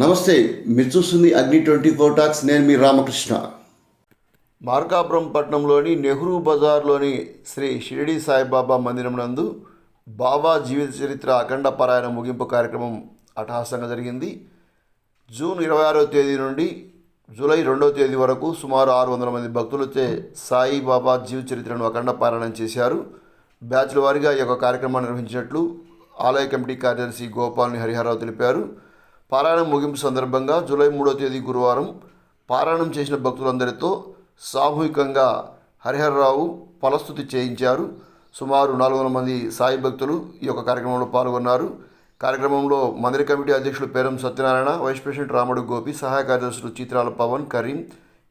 నమస్తే మీరు చూస్తుంది అగ్ని ట్వంటీ ఫోర్ టాక్స్ నేను మీ రామకృష్ణ. మార్కాపురం పట్టణంలోని నెహ్రూ బజార్లోని శ్రీ షిరిడి సాయిబాబా మందిరం నందు బాబా జీవిత చరిత్ర అఖండ పారాయణ ముగింపు కార్యక్రమం అటహాసంగా జరిగింది. జూన్ ఇరవై ఆరవ తేదీ నుండి జూలై రెండవ తేదీ వరకు సుమారు ఆరు వందల మంది భక్తులచే సాయిబాబా జీవిత చరిత్రను అఖండ పారాయణం చేశారు. బ్యాచ్ల వారీగా ఈ యొక్క కార్యక్రమాన్ని నిర్వహించినట్లు ఆలయ కమిటీ కార్యదర్శి గోపాల్ని హరిహరరావు తెలిపారు. పారాయణం ముగింపు సందర్భంగా జూలై మూడో తేదీ గురువారం పారాయణం చేసిన భక్తులందరితో సామూహికంగా హరిహరరావు ఫలస్థుతి చేయించారు. సుమారు నాలుగు వందల మంది సాయి భక్తులు ఈ యొక్క కార్యక్రమంలో పాల్గొన్నారు. కార్యక్రమంలో మందిర కమిటీ అధ్యక్షులు పేరం సత్యనారాయణ వైస్ ప్రెసిడెంట్ రాముడు గోపి సహాయ కార్యదర్శులు చిత్రాల పవన్ కరీం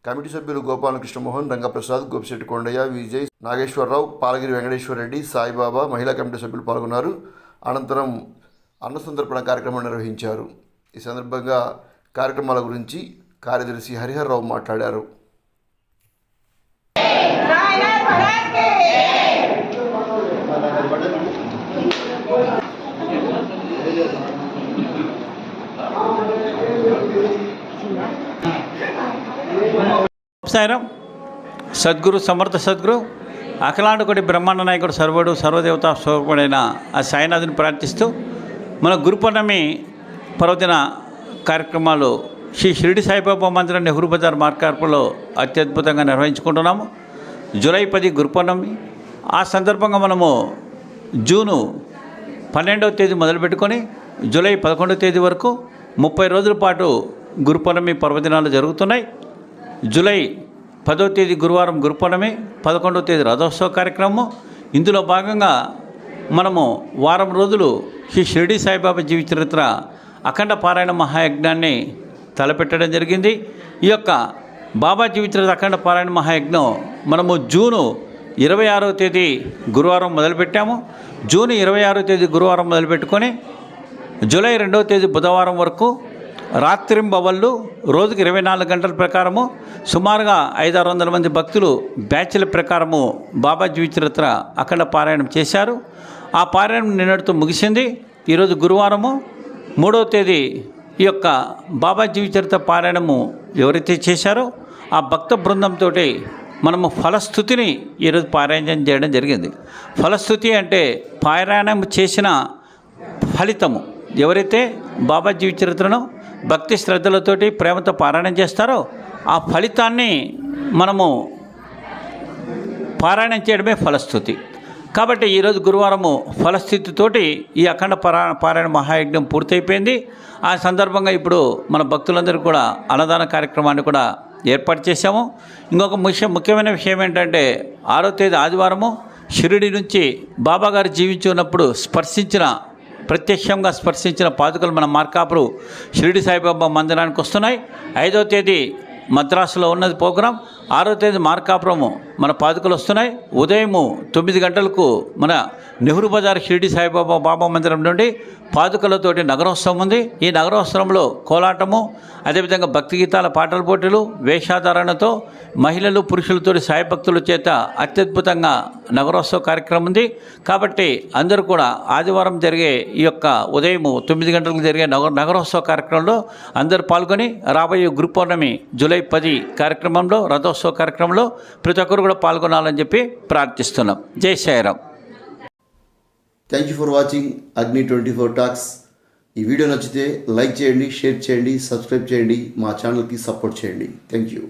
కమిటీ సభ్యులు గోపాల కృష్ణమోహన్ రంగప్రసాద్ గోపిశెట్టి కొండయ్య విజయ్ నాగేశ్వరరావు పాలగిరి వెంకటేశ్వర రెడ్డి సాయిబాబా మహిళా కమిటీ సభ్యులు పాల్గొన్నారు. అనంతరం అన్నసంతర్పణ కార్యక్రమం నిర్వహించారు. ఈ సందర్భంగా కార్యక్రమాల గురించి కార్యదర్శి హరిహర్రావు మాట్లాడారు. సాయిరాం సద్గురు సమర్థ సద్గురు అఖలాండకుడి బ్రహ్మాండ నాయకుడు సర్వుడు సర్వదేవత స్వరూపుడైన ఆ సాయినాథుని ప్రార్థిస్తూ మన గురు పర్వదిన కార్యక్రమాలు శ్రీ షిరిడి సాయిబాబా మందిరం నెహ్రూ బజార్ మార్కార్పులో అత్యద్భుతంగా నిర్వహించుకుంటున్నాము. జూలై పది గురుపౌర్ణమి ఆ సందర్భంగా మనము జూను పన్నెండవ తేదీ మొదలుపెట్టుకొని జూలై పదకొండవ తేదీ వరకు ముప్పై రోజుల పాటు గురుపౌర్ణమి పర్వదినాలు జరుగుతున్నాయి. జూలై పదో తేదీ గురువారం గురుపౌర్ణమి పదకొండవ తేదీ రథోత్సవ కార్యక్రమం ఇందులో భాగంగా మనము వారం రోజులు శ్రీ షిరిడి సాయిబాబా జీవిత చరిత్ర అఖండ పారాయణ మహాయజ్ఞాన్ని తలపెట్టడం జరిగింది. ఈ యొక్క బాబా జీవిత అఖండ పారాయణ మహాయజ్ఞం మనము జూను ఇరవై ఆరవ తేదీ గురువారం మొదలుపెట్టాము. జూన్ ఇరవై ఆరవ తేదీ గురువారం మొదలుపెట్టుకొని జూలై రెండవ తేదీ బుధవారం వరకు రాత్రింబవళ్ళు రోజుకి ఇరవై నాలుగు గంటల ప్రకారము సుమారుగా ఐదు ఆరు వందల మంది భక్తులు బ్యాచ్ల ప్రకారము బాబా జీవిత అఖండ పారాయణం చేశారు. ఆ పారాయణం నిన్నటితో ముగిసింది. ఈరోజు గురువారము మూడవ తేదీ ఈ యొక్క బాబా జీవిచరిత పారాయణము ఎవరైతే చేశారో ఆ భక్త బృందంతో మనము ఫలస్థుతిని ఈరోజు పారాయణం చేయడం జరిగింది. ఫలస్థుతి అంటే పారాయణం చేసిన ఫలితము. ఎవరైతే బాబా జీవిచరిత్రను భక్తి శ్రద్ధలతోటి ప్రేమతో పారాయణం చేస్తారో ఆ ఫలితాన్ని మనము పారాయణం చేయడమే ఫలస్థుతి. కాబట్టి ఈరోజు గురువారము ఫలస్థితితోటి ఈ అఖండ పరా పారాయణ మహాయజ్ఞం పూర్తయిపోయింది. ఆ సందర్భంగా ఇప్పుడు మన భక్తులందరూ కూడా అన్నదాన కార్యక్రమాన్ని కూడా ఏర్పాటు చేశాము. ఇంకొక ముఖ్య ముఖ్యమైన విషయం ఏంటంటే ఆరో తేదీ ఆదివారము షిరిడి నుంచి బాబాగారు జీవించి ఉన్నప్పుడు స్పర్శించిన ప్రత్యక్షంగా స్పర్శించిన పాదుకలు మన మార్కాపురు షిరిడి సాయిబాబా మందిరానికి వస్తున్నాయి. ఐదో తేదీ మద్రాసులో ఉన్నది ప్రోగ్రాం. ఆరో తేదీ మార్కాపురము మన పాదుకలు వస్తున్నాయి. ఉదయము తొమ్మిది గంటలకు మన నెహ్రూ బజార్ షిరిడి సాయిబాబా బాబా మందిరం నుండి పాదుకలతోటి నగరోత్సవం ఉంది. ఈ నగరోత్సవంలో కోలాటము అదేవిధంగా భక్తి గీతాల పాటల పోటీలు వేషాధారణతో మహిళలు పురుషులతో సాయి భక్తుల చేత అత్యద్భుతంగా నగరోత్సవ కార్యక్రమం ఉంది. కాబట్టి అందరూ కూడా ఆదివారం జరిగే ఈ యొక్క ఉదయం తొమ్మిది గంటలకు జరిగే నగర నగరోత్సవ కార్యక్రమంలో అందరూ పాల్గొని రాబోయే గురు పౌర్ణమి జూలై పది కార్యక్రమంలో రథోత్సవం కార్యక్రమంలో ప్రతి ఒక్కరు కూడా పాల్గొనాలని చెప్పి ప్రార్థిస్తున్నాం. జై Sairam thank you for watching Agni twenty four talks ఈ వీడియో నచ్చితే లైక్ చేయండి షేర్ చేయండి సబ్స్క్రైబ్ చేయండి మా ఛానల్కి సపోర్ట్ చేయండి. Thank you